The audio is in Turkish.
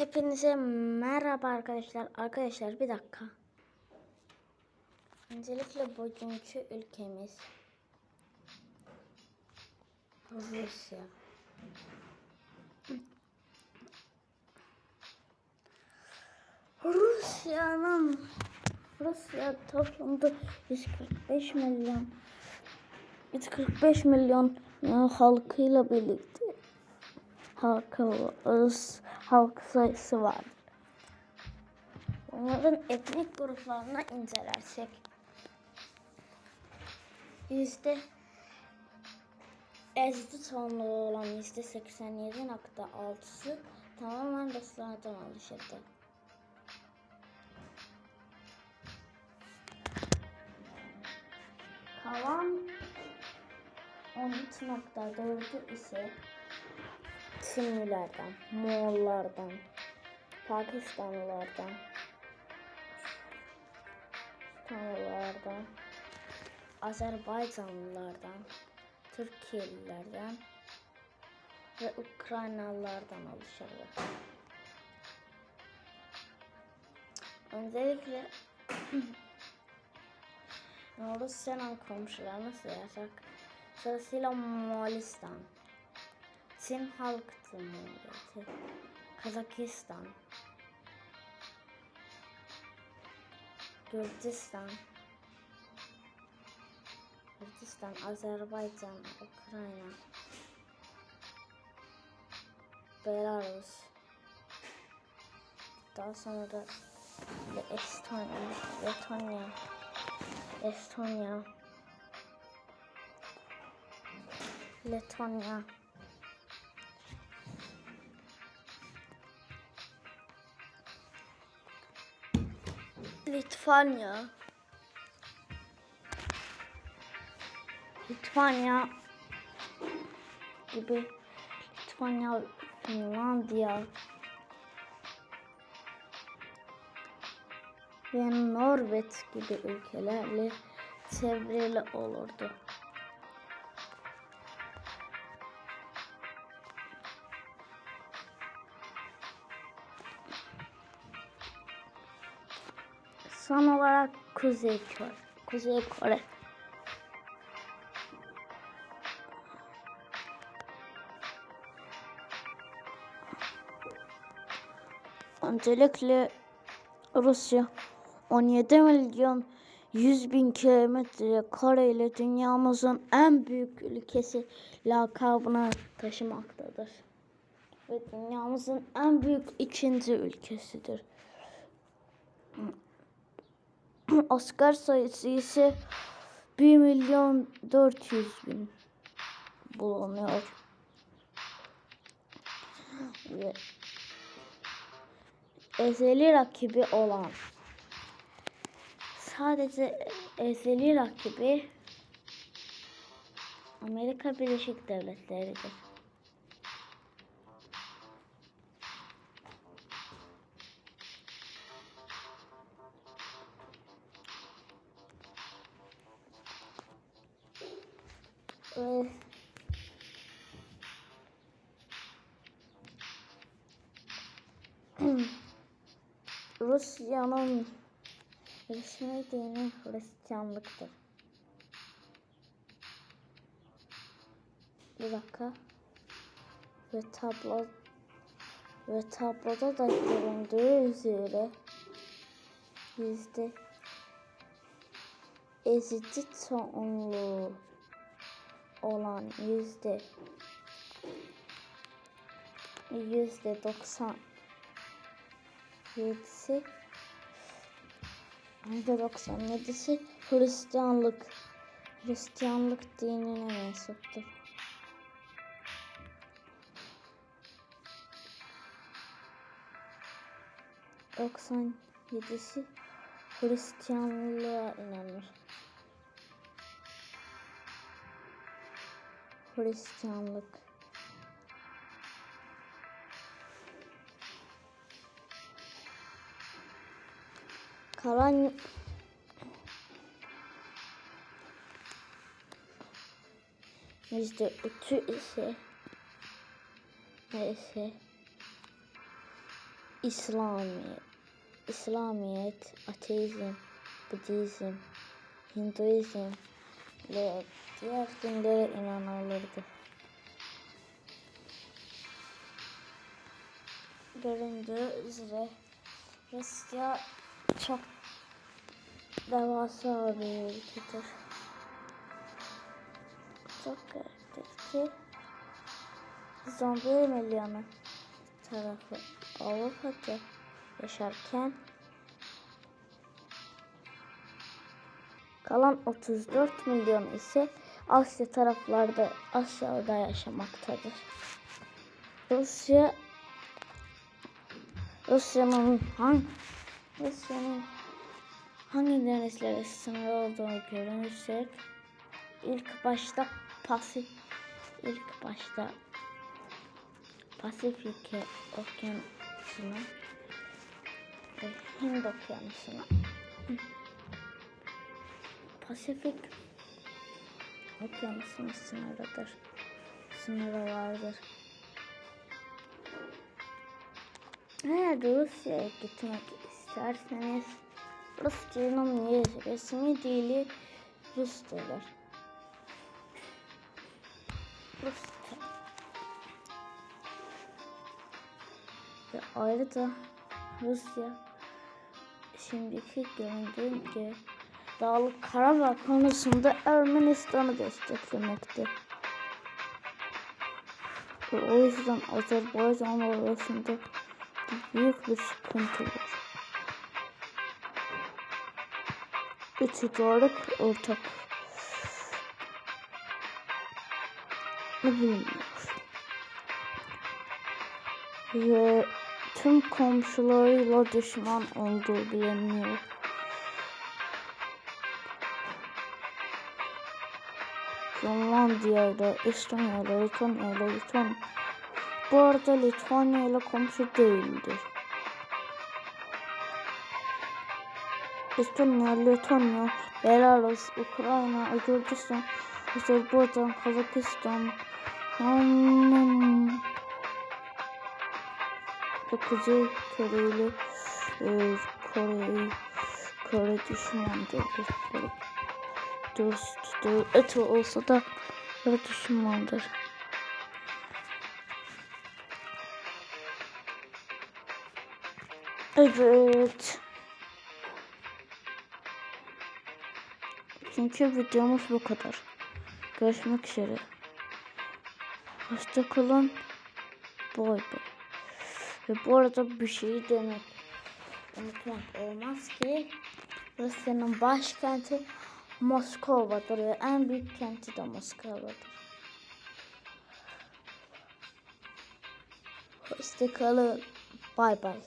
Hepinize merhaba arkadaşlar. Arkadaşlar bir dakika. Öncelikle bugünkü ülkemiz Rusya. Rusya'nın Rusya toplamda 145 milyon 145 milyon e, halkıyla birlikte halkı halk sayısı var. Onların etnik gruplarına incelersek yüzde ezdi tonluğu olan yüzde 87.6'sı tamamen Ruslardan oluşurdu. Kalan 13.4'ü ise Çinlilerden, Moğollardan, Pakistanlılardan, Pakistanlılardan, Azerbaycanlılardan, Türkiye'lilerden ve Ukraynalılardan oluşuyor. Öncelikle Rusya'nın komşularını sayarsak sırasıyla Moğolistan, Çin Halk Cumhuriyeti, Kazakistan, Gürcistan, Gürcistan, Azerbaycan, Ukrayna, Belarus, daha sonra da Estonya, Letonya, Estonya, Letonya, Litvanya, Litvanya gibi. Litvanya, Finlandiya. Ve Norveç gibi ülkelerle çevrili olurdu. Son olarak Kuzey Kore. Kuzey Kore. Öncelikle Rusya 17 milyon 100 bin kilometre kare ile dünyamızın en büyük ülkesi lakabını taşımaktadır. Ve dünyamızın en büyük ikinci ülkesidir. Asker sayısı ise 1 milyon 400 bin bulunuyor. Ve ezeli rakibi olan sadece ezeli rakibi Amerika Birleşik Devletleri'dir. Ve Rusya'nın resmi dini Hristiyanlıktır. Bir dakika. Ve tablo ve tabloda da göründüğü üzere yüzde ezici çoğunluğu olan yüzde yüzde doksan yedisi yüzde doksan yedisi Hristiyanlık Hristiyanlık dinine mensuptur. Doksan yedisi Hristiyanlığa inanır. Hristiyanlık. Kalan yüzde üçü ise neyse İslamiyet, İslamiyet, ateizm, Budizm, Hinduizm ve diğer dinlere inanılırdı. Göründüğü üzere Rusya çok devasa bir ülkedir. Çok gariptir ki 111 milyonu tarafı Avrupa'da yaşarken kalan 34 milyon ise Asya taraflarda Asya'da yaşamaktadır. Rusya Rusya'nın hangi Rusya'nın hangi denizlere sınırı olduğunu görürsek ilk başta Pasif ilk başta Pasifik Okyanusu'na ve Hind Okyanusu'na Pasifik Okyanusu'nun sınırıdır. Sınırı vardır. Eğer Rusya'ya gitmek isterseniz Rusya'nın resmi dili Rusçadır. Rusça. Ve ayrıca Rusya şimdiki göründüğü gibi Dağlık Karabağ konusunda Ermenistan'ı desteklemekte. Ve o yüzden Azerbaycan arasında büyük bir sıkıntı var. Bir ticaret ortak. Ne bilmiyor. Ve tüm komşularıyla düşman olduğu biliniyor. Finlandiya'da, Estonya'da, Litvanya'da, Litvanya. Bu arada Litvanya ile komşu değildir. Estonya, Litvanya, Belarus, Ukrayna, Gürcistan, Azerbaycan, Kazakistan, hmm, Kuzey Kore e, Kore, Kore düşmandır. Kore dost devlet olsa da Kore düşmandır. Evet. Çünkü videomuz bu kadar. Görüşmek üzere. Hoşça kalın. Bay bay. Ve bu arada bir şey demek unutmak olmaz ki Rusya'nın başkenti Moskova'dır en büyük kenti de Moskova'dır. Hoşça kalın. Bay bay.